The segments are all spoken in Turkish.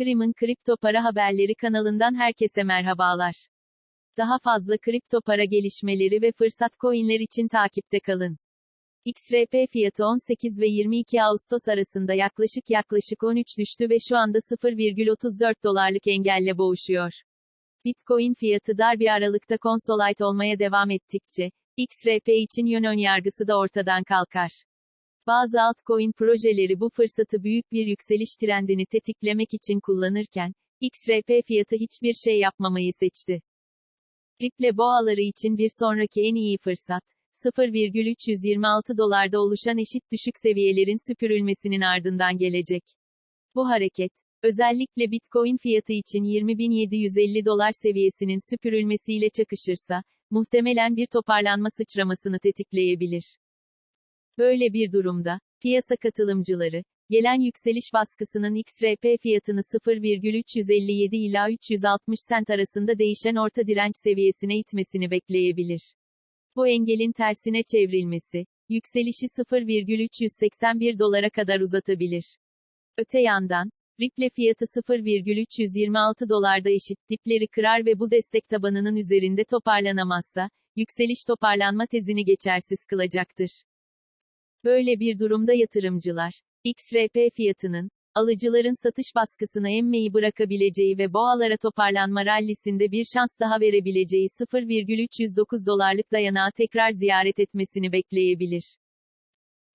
Krim'in kripto para haberleri kanalından herkese merhabalar. Daha fazla kripto para gelişmeleri ve fırsat coinler için takipte kalın. XRP fiyatı 18 ve 22 Ağustos arasında yaklaşık yaklaşık 13 düştü ve şu anda 0,34 dolarlık engelle boğuşuyor. Bitcoin fiyatı dar bir aralıkta consolide olmaya devam ettikçe, XRP için yön önyargısı da ortadan kalkar. Bazı altcoin projeleri bu fırsatı büyük bir yükseliş trendini tetiklemek için kullanırken, XRP fiyatı hiçbir şey yapmamayı seçti. Ripple boğaları için bir sonraki en iyi fırsat, 0,326 dolarda oluşan eşit düşük seviyelerin süpürülmesinin ardından gelecek. Bu hareket, özellikle Bitcoin fiyatı için 20.750 dolar seviyesinin süpürülmesiyle çakışırsa, muhtemelen bir toparlanma sıçramasını tetikleyebilir. Böyle bir durumda, piyasa katılımcıları, gelen yükseliş baskısının XRP fiyatını 0,357 ila 360 sent arasında değişen orta direnç seviyesine itmesini bekleyebilir. Bu engelin tersine çevrilmesi, yükselişi 0,381 dolara kadar uzatabilir. Öte yandan, Ripple fiyatı 0,326 dolarda eşit dipleri kırar ve bu destek tabanının üzerinde toparlanamazsa, yükseliş toparlanma tezini geçersiz kılacaktır. Böyle bir durumda yatırımcılar, XRP fiyatının, alıcıların satış baskısını emmeyi bırakabileceği ve boğalara toparlanma rallisinde bir şans daha verebileceği 0,309 dolarlık dayanağı tekrar ziyaret etmesini bekleyebilir.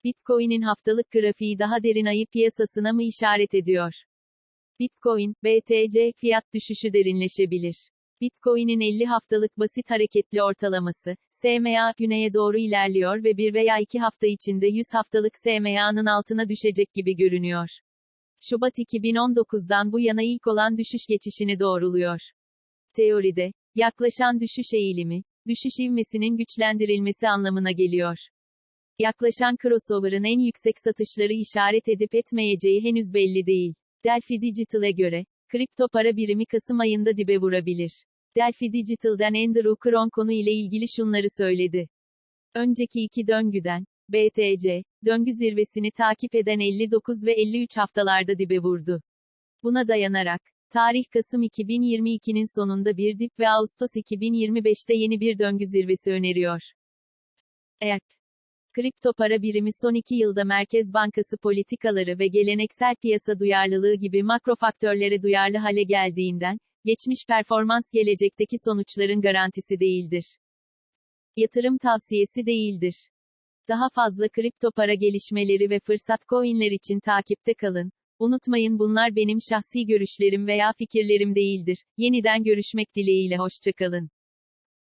Bitcoin'in haftalık grafiği daha derin ayı piyasasına mı işaret ediyor? Bitcoin, BTC fiyat düşüşü derinleşebilir. Bitcoin'in 50 haftalık basit hareketli ortalaması, SMA, güneye doğru ilerliyor ve 1 veya 2 hafta içinde 100 haftalık SMA'nın altına düşecek gibi görünüyor. Şubat 2019'dan bu yana ilk olan düşüş geçişini doğruluyor. Teoride, yaklaşan düşüş eğilimi, düşüş ivmesinin güçlendirilmesi anlamına geliyor. Yaklaşan crossover'ın en yüksek satışları işaret edip etmeyeceği henüz belli değil. Delphi Digital'e göre, kripto para birimi Kasım ayında dibe vurabilir. Delphi Digital'den Andrew Kron konu ile ilgili şunları söyledi. Önceki iki döngüden, BTC, döngü zirvesini takip eden 59 ve 53 haftalarda dibe vurdu. Buna dayanarak, tarih Kasım 2022'nin sonunda bir dip ve Ağustos 2025'te yeni bir döngü zirvesi öneriyor. ERP Kripto para birimi son iki yılda Merkez Bankası politikaları ve geleneksel piyasa duyarlılığı gibi makro faktörlere duyarlı hale geldiğinden, geçmiş performans gelecekteki sonuçların garantisi değildir. Yatırım tavsiyesi değildir. Daha fazla kripto para gelişmeleri ve fırsat coinler için takipte kalın. Unutmayın bunlar benim şahsi görüşlerim veya fikirlerim değildir. Yeniden görüşmek dileğiyle hoşçakalın.